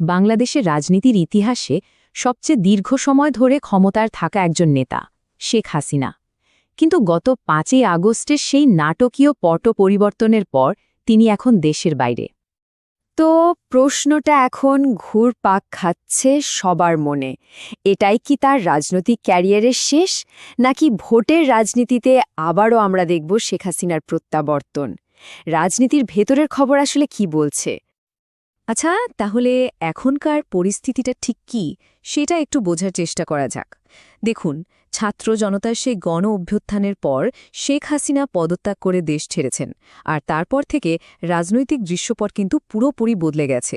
বাংলাদেশের রাজনীতির ইতিহাসে সবচেয়ে দীর্ঘ সময় ধরে ক্ষমতার থাকা একজন নেতা, শেখ হাসিনা। কিন্তু গত পাঁচই আগস্টের সেই নাটকীয় পট পরিবর্তনের পর তিনি এখন দেশের বাইরে। তো প্রশ্নটা এখন ঘুরপাক খাচ্ছে সবার মনে। এটাই কি তার রাজনৈতিক ক্যারিয়ারের শেষ, নাকি ভোটের রাজনীতিতে আবারও আমরা দেখব শেখ হাসিনার প্রত্যাবর্তন? রাজনীতির ভেতরের খবর আসলে কি বলছে? আচ্ছা তাহলে এখনকার পরিস্থিতিটা ঠিক কি? সেটা একটু বোঝার চেষ্টা করা যাক। দেখুন, ছাত্র জনতার সেই গণ অভ্যুত্থানের পর শেখ হাসিনা পদত্যাগ করে দেশ ছেড়েছেন, আর তারপর থেকে রাজনৈতিক দৃশ্যপট কিন্তু পুরোপুরি বদলে গেছে।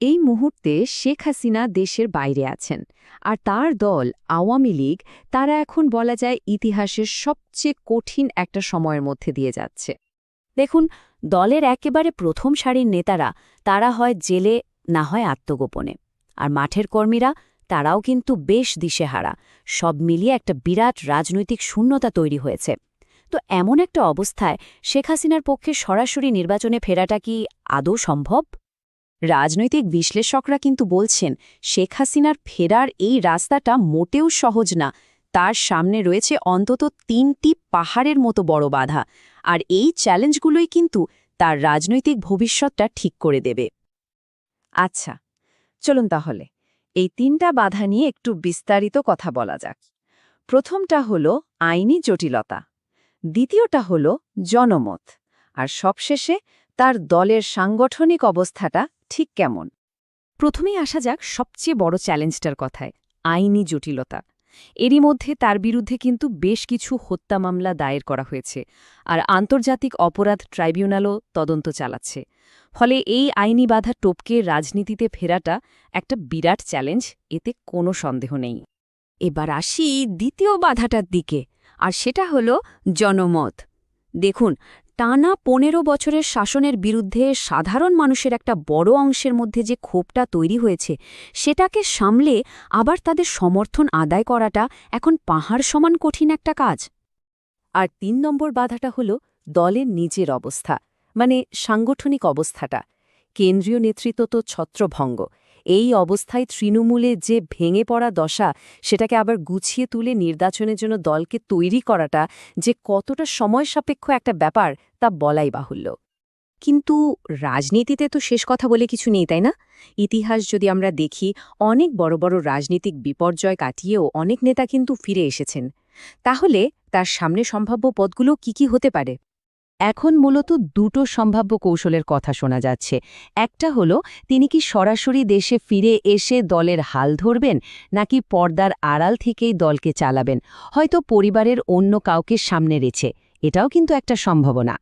এই মুহূর্তে শেখ হাসিনা দেশের বাইরে আছেন, আর তার দল, আওয়ামী লীগ, তারা এখন বলা যায় ইতিহাসের সবচেয়ে কঠিন একটা সময়ের মধ্যে দিয়ে যাচ্ছে। দেখুন, দলের একেবারে প্রথম সারির নেতারা, তারা হয় জেলে, না হয় আত্মগোপনে। আর মাঠের কর্মীরা, তারাও কিন্তু বেশ দিশেহারা। সব মিলিয়ে একটা বিরাট রাজনৈতিক শূন্যতা তৈরি হয়েছে। তো এমন একটা অবস্থায় শেখ হাসিনার পক্ষে সরাসরি নির্বাচনে ফেরাটা কি আদৌ সম্ভব? রাজনৈতিক বিশ্লেষকরা কিন্তু বলছেন, শেখ হাসিনার ফেরার এই রাস্তাটা মোটেও সহজ না। তার সামনে রয়েছে অন্তত তিনটি পাহাড়ের মতো বড় বাধা, আর এই চ্যালেঞ্জগুলোই কিন্তু তার রাজনৈতিক ভবিষ্যৎটা ঠিক করে দেবে। আচ্ছা চলুন তাহলে, এই তিনটা বাধা নিয়ে একটু বিস্তারিত কথা বলা যাক। প্রথমটা হল আইনি জটিলতা, দ্বিতীয়টা হল জনমত, আর সবশেষে তার দলের সাংগঠনিক অবস্থাটা ঠিক কেমন? প্রথমেই আসা যাক সবচেয়ে বড় চ্যালেঞ্জটার কথায়, আইনি জটিলতা। এরই মধ্যে তার বিরুদ্ধে কিন্তু বেশ কিছু হত্যা মামলা দায়ের করা হয়েছে আর আন্তর্জাতিক অপরাধ ট্রাইব্যুনালও তদন্ত চালাচ্ছে। ফলে এই আইনি বাধা টপকে রাজনীতিতে ফেরাটা একটা বিরাট চ্যালেঞ্জ, এতে কোনো সন্দেহ নেই। এবার আসি দ্বিতীয় বাধাটার দিকে, আর সেটা হল জনমত। দেখুন টানা পনেরো বছরের শাসনের বিরুদ্ধে সাধারণ মানুষের একটা বড় অংশের মধ্যে যে ক্ষোভটা তৈরি হয়েছে, সেটাকে সামলে আবার তাদের সমর্থন আদায় করাটা এখন পাহাড় সমান কঠিন একটা কাজ। আর তিন নম্বর বাধাটা হল দলের নিজের অবস্থা মানে সাংগঠনিক অবস্থাটা। কেন্দ্রীয় নেতৃত্ব তো ছত্রভঙ্গ এই অবস্থায় তৃণমূলে যে ভেঙে পড়া দশা, সেটাকে আবার গুছিয়ে তুলে নির্বাচনের জন্য দলকে তৈরি করাটা যে কতটা সময় সাপেক্ষ একটা ব্যাপার, তা বলাই বাহুল্য। কিন্তু রাজনীতিতে তো শেষ কথা বলে কিছু নেই, তাই না? ইতিহাস যদি আমরা দেখি, অনেক বড় বড় রাজনৈতিক বিপর্যয় কাটিয়েও অনেক নেতা কিন্তু ফিরে এসেছেন। তাহলে তার সামনে সম্ভাব্য পদগুলো কি কি হতে পারে? এখন মূলত দুটো সম্ভাব্য কৌশলের কথা শোনা যাচ্ছে। একটা হলো, তিনি কি সরাসরি দেশে ফিরে এসে দলের হাল ধরবেন, নাকি পর্দার আড়াল থেকেই দলকে চালাবেন? হয়তো পরিবারের অন্য কাউকে সামনে রেছে এটাও কিন্তু একটা সম্ভাবনা।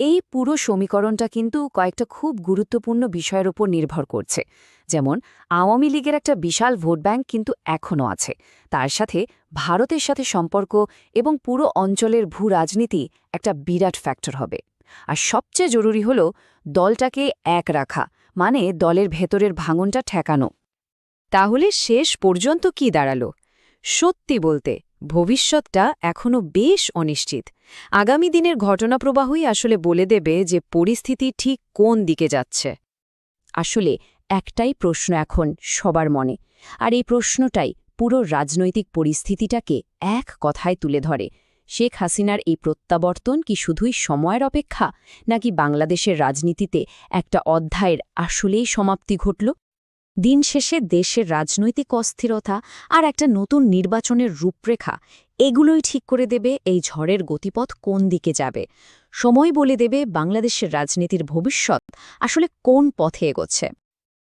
এই পুরো সমীকরণটা কিন্তু কয়েকটা খুব গুরুত্বপূর্ণ বিষয়ের উপর নির্ভর করছে। যেমন, আওয়ামী লীগের একটা বিশাল ভোট ব্যাংক কিন্তু এখনও আছে। তার সাথে ভারতের সাথে সম্পর্ক এবং পুরো অঞ্চলের ভূ রাজনীতি একটা বিরাট ফ্যাক্টর হবে। আর সবচেয়ে জরুরি হল দলটাকে এক রাখা মানে দলের ভেতরের ভাঙনটা ঠেকানো। তাহলে শেষ পর্যন্ত কি দাঁড়াল? সত্যি বলতে ভবিষ্যৎটা এখনও বেশ অনিশ্চিত। আগামী দিনের ঘটনাপ্রবাহই আসলে বলে দেবে যে পরিস্থিতি ঠিক কোন দিকে যাচ্ছে। আসলে একটাই প্রশ্ন এখন সবার মনে, আর এই প্রশ্নটাই পুরো রাজনৈতিক পরিস্থিতিটাকে এক কথায় তুলে ধরে। শেখ হাসিনার এই প্রত্যাবর্তন কি শুধুই সময়ের অপেক্ষা, নাকি বাংলাদেশের রাজনীতিতে একটা অধ্যায়ের আসলেই সমাপ্তি ঘটল? দিন শেষে দেশের রাজনৈতিক অস্থিরতা আর একটা নতুন নির্বাচনের রূপরেখা, এগুলোই ঠিক করে দেবে এই ঝড়ের গতিপথ কোন দিকে যাবে। সময় বলে দেবে বাংলাদেশের রাজনীতির ভবিষ্যৎ, আসলে কোন পথে এগোচ্ছে।